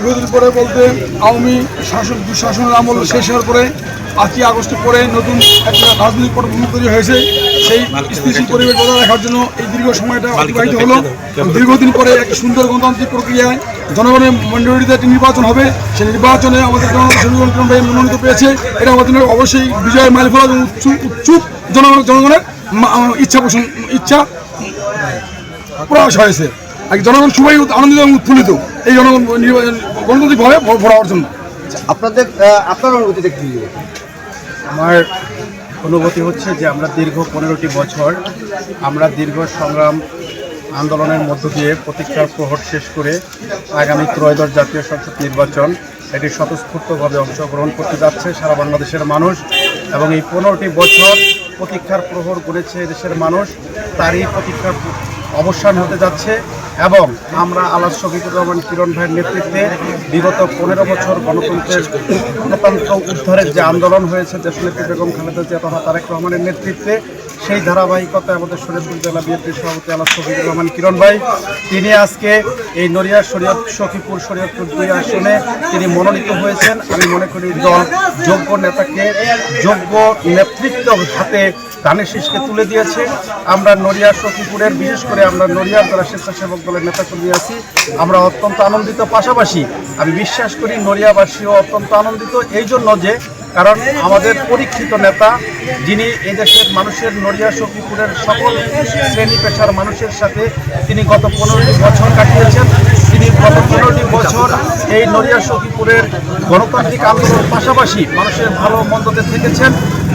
দীর্ঘদিন পরে বলতে আওয়ামী শাসন দুঃশাসনের আমল শেষ হওয়ার পরে পাঁচই আগস্ট পরে নতুন একটা রাজনৈতিক পটভূমি তৈরি হয়েছে। সেই স্থিতিশীল পরিবেশ বজায় রাখার জন্য এই দীর্ঘ সময়টা অতিবাহিত হলো। দীর্ঘদিন পরে একটা সুন্দর গণতান্ত্রিক প্রক্রিয়ায় জনগণের মন্ডলীতে একটি নির্বাচন হবে। সেই নির্বাচনে আমাদের জনগণ মনোনীত পেয়েছে। এটা আমাদের অবশ্যই বিজয়ের মাইল ফলা এবং উৎসুক জনগণ জনগণের ইচ্ছা পোষণ ইচ্ছা প্রকাশ হয়েছে। জনগণ সবাই আনন্দিত এবং উৎফুল্লিত। এই জনগণ নির্বাচন গণতান্ত্রিকভাবে ভোট হওয়ার জন্য। আপনাদের আহ, আপনার অনুভূতিটা কি? আমার অনুভূতি হচ্ছে যে আমরা দীর্ঘ পনেরোটি বছর আমরা দীর্ঘ সংগ্রাম আন্দোলনের মধ্য দিয়ে প্রতীক্ষার প্রহর শেষ করে আগামী ত্রয়োদশ জাতীয় সংসদ নির্বাচন এটি স্বতঃস্ফূর্তভাবে অংশগ্রহণ করতে যাচ্ছে সারা বাংলাদেশের মানুষ এবং এই পনেরোটি বছর প্রতীক্ষার প্রহর গড়েছে দেশের মানুষ তারই প্রতীক্ষার অবসান হতে যাচ্ছে এবং আমরা আলাস শফিকুর রহমান কিরণ ভাইয়ের নেতৃত্বে বিগত পনেরো বছর গণতন্ত্রের গণতন্ত্র উদ্ধারের যে আন্দোলন হয়েছে দেশনেত্রী বেগম খালেদা জিয়া তথা তারেক রহমানের নেতৃত্বে সেই ধারাবাহিকতায় আমাদের শরীয়তপুর জেলা বিএনপির সভাপতি আলাস শফিকুর রহমান কিরণ ভাই, তিনি আজকে এই নড়িয়া শরীয়ত, সখীপুর শরীয়তপুর দুই আসনে তিনি মনোনীত হয়েছেন। আমি মনে করি দল যোগ্য নেতাকে, যোগ্য নেতৃত্ব হাতে ধানের শীষকে তুলে দিয়েছে। আমরা নড়িয়া সখীপুরের, বিশেষ করে আমরা নড়িয়ার যারা স্বেচ্ছাসেবক দলের নেতা নেতাকর্মী আছি, আমরা অত্যন্ত আনন্দিত। পাশাপাশি আমি বিশ্বাস করি নড়িয়াবাসীও অত্যন্ত আনন্দিত। এই জন্য যে কারণ আমাদের পরীক্ষিত নেতা, যিনি এদেশের মানুষের নড়িয়া সখীপুরের সকল শ্রেণি পেশার মানুষের সাথে তিনি গত পনেরোটি বছর কাটিয়েছেন। তিনি গত পনেরোটি বছর এই নড়িয়া সখীপুরের গণতান্ত্রিক আন্দোলনের পাশাপাশি মানুষের ভালো মন্দতে থেকেছেন।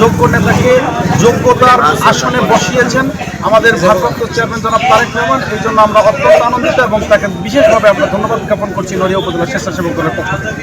যোগ্য নেতাকে যোগ্যতার আসনে বসিয়েছেন আমাদের ভারপ্রাপ্ত চেয়ারম্যান জনাব তারেক রহমান। এই জন্য আমরা অত্যন্ত আনন্দিত এবং তাকে বিশেষভাবে আমরা ধন্যবাদ জ্ঞাপন করছি নড়িয়া উপজেলা স্বেচ্ছাসেবক দলের পক্ষ থেকে।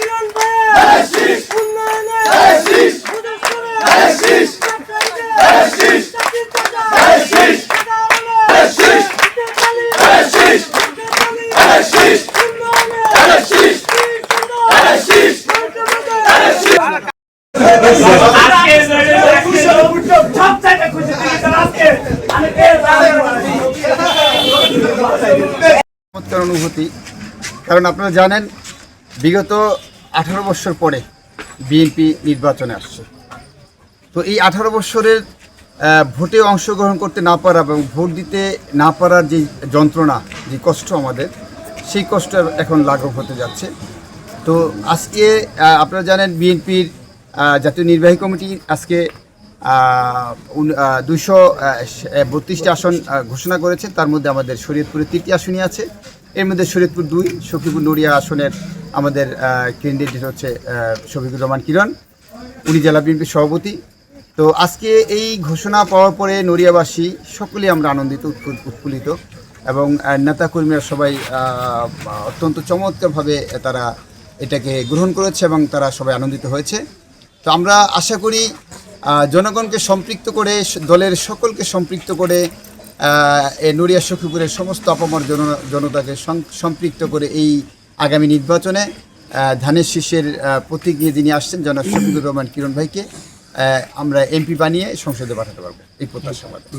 অনুভূতি। কারণ আপনারা জানেন, বিগত আঠারো বছর পরে বিএনপি নির্বাচনে আসছে। তো এই আঠারো বছরের ভোটে অংশগ্রহণ করতে না পারা এবং ভোট দিতে না পারার যে যন্ত্রণা, যে কষ্ট আমাদের সেই কষ্ট এখন লাঘব হতে যাচ্ছে। তো আজকে আপনারা জানেন বিএনপির জাতীয় নির্বাহী কমিটি আজকে দুশো বত্রিশটি আসন ঘোষণা করেছে। তার মধ্যে আমাদের শরীয়তপুরে তৃতীয় আসনই আছে। এর মধ্যে শরীয়তপুর দুই সখীপুর নড়িয়া আসনের আমাদের ক্যান্ডিডেট হচ্ছে শফিকুর রহমান কিরণ। উনি জেলা বিএনপির সভাপতি। তো আজকে এই ঘোষণা পাওয়ার পরে নড়িয়াবাসী সকলেই আমরা আনন্দিত উৎফুল- উৎফুল্লিত। এবং নেতাকর্মীরা সবাই অত্যন্ত চমৎকারভাবে তারা এটাকে গ্রহণ করেছে এবং তারা সবাই আনন্দিত হয়েছে। তো আমরা আশা করি জনগণকে সম্পৃক্ত করে, দলের সকলকে সম্পৃক্ত করে নড়িয়া সখীপুরের সমস্ত অপমর জন, জনতাকে সম্পৃক্ত করে এই আগামী নির্বাচনে ধানের শীষের প্রতীক নিয়ে যিনি আসছেন জনাব শফিকুর রহমান কিরণ ভাইকে আমরা এমপি বানিয়ে সংসদে পাঠাতে পারব। এই প্রত্যাশা আমাদের।